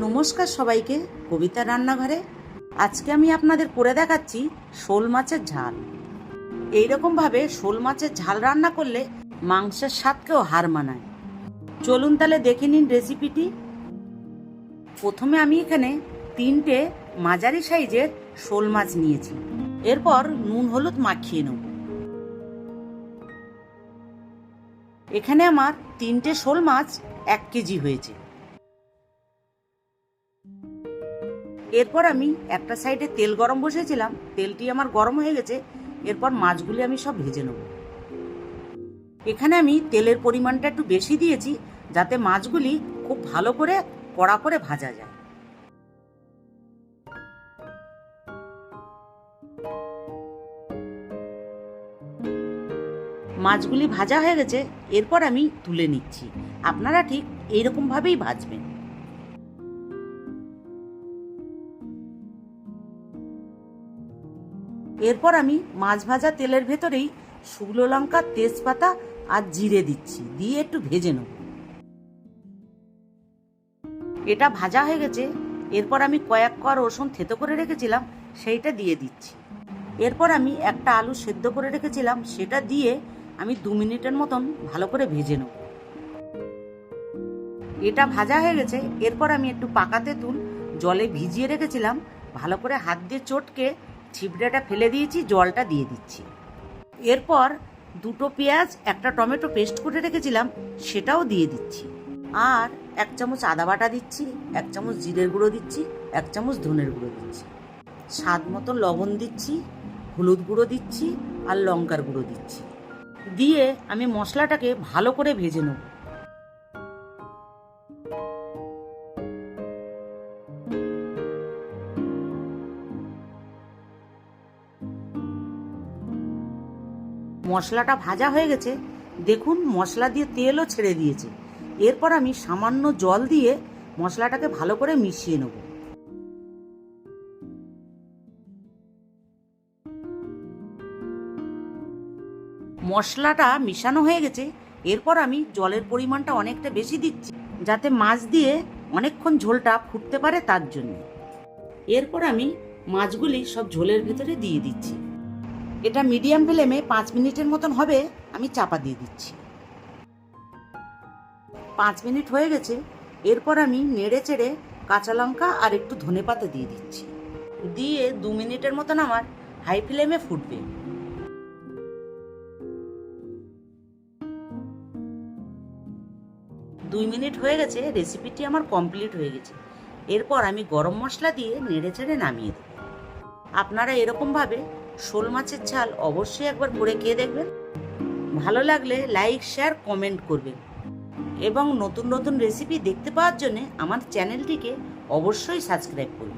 নমস্কার সবাইকে, কবিতা রান্নাঘরে। আজকে আমি আপনাদের করে দেখাচ্ছি শোল মাছের ঝাল। এইরকমভাবে শোল মাছের ঝাল রান্না করলে মাংসের স্বাদকেও হার মানায়। চলুন তাহলে দেখে নিন রেসিপিটি। প্রথমে আমি এখানে তিনটে মাঝারি সাইজের শোল মাছ নিয়েছি। এরপর নুন, হলুদ মাখিয়ে নেব। এখানে আমার তিনটে শোল মাছ এক কেজি হয়েছে। এরপর আমি একটা সাইডে তেল গরম বসেছিলাম, তেলটি আমার গরম হয়ে গেছে, এরপর মাছগুলি আমি সব ভেজে নেব। এখানে আমি তেলের পরিমাণটা একটু বেশি দিয়েছি, যাতে মাছগুলি খুব ভালো করে কড়া করে ভাজা যায়। মাছগুলি ভাজা হয়ে গেছে, এরপর আমি তুলে নিচ্ছি। আপনারা ঠিক এইরকমভাবেই ভাজবেন। এরপর আমি মাছ ভাজা তেলের ভেতরেই শুকনো লঙ্কা, তেজপাতা আর জিরে দিচ্ছি, দিয়ে একটু ভেজে নেব। এটা ভাজা হয়ে গেছে। এরপর আমি কয়েক কর রসুন থেতো করে রেখেছিলাম, সেইটা দিয়ে দিচ্ছি। এরপর আমি একটা আলু সেদ্ধ করে রেখেছিলাম, সেটা দিয়ে আমি দু মিনিটের মতন ভালো করে ভেজে নেব। এটা ভাজা হয়ে গেছে। এরপর আমি একটু পাকা তেঁতুল জলে ভিজিয়ে রেখেছিলাম, ভালো করে হাত দিয়ে চটকে ছিবড়াটা ফেলে দিয়েছি, জলটা দিয়ে দিচ্ছি। এরপর দুটো পেঁয়াজ, একটা টমেটো পেস্ট করে রেখেছিলাম, সেটাও দিয়ে দিচ্ছি। আর এক চামচ আদা বাটা দিচ্ছি, এক চামচ জিরের গুঁড়ো দিচ্ছি, এক চামচ ধনের গুঁড়ো দিচ্ছি। স্বাদ মতো লবণ দিচ্ছি, হলুদ গুঁড়ো দিচ্ছি আর লঙ্কার গুঁড়ো দিচ্ছি। দিয়ে আমি মশলাটাকে ভালো করে ভেজে নেব। মশলাটা ভাজা হয়ে গেছে, দেখুন মশলা দিয়ে তেলও ছেড়ে দিয়েছে। এরপর আমি সামান্য জল দিয়ে মশলাটাকে ভালো করে মিশিয়ে নেব। মশলাটা মিশানো হয়ে গেছে, এরপর আমি জলের পরিমাণটা অনেকটা বেশি দিচ্ছি, যাতে মাছ দিয়ে অনেকক্ষণ ঝোলটা ফুটতে পারে তার জন্য। এরপর আমি মাছগুলি সব ঝোলের ভেতরে দিয়ে দিচ্ছি। এটা মিডিয়াম ফ্লেমে পাঁচ মিনিটের মতন হবে, আমি চাপা দিয়ে দিচ্ছি। পাঁচ মিনিট হয়ে গেছে, এরপর আমি নেড়ে চেড়ে কাঁচা লঙ্কা আর একটু ধনে পাতা দিয়ে দিচ্ছি। দিয়ে দু মিনিটের মতন আমার হাই ফ্লেমে ফুটবে। দুই মিনিট হয়ে গেছে রেসিপিটি আমার কমপ্লিট হয়ে গেছে। এরপর আমি গরম মশলা দিয়ে নেড়ে চেড়ে নামিয়ে দেব। আপনারা এরকমভাবে শোল মাছের ঝাল অবশ্যই একবার করে খেয়ে দেখবেন। ভালো লাগলে লাইক, শেয়ার, কমেন্ট করবেন। এবং নতুন নতুন রেসিপি দেখতে পাওয়ার জন্য আমার চ্যানেলটিকে অবশ্যই সাবস্ক্রাইব করবেন।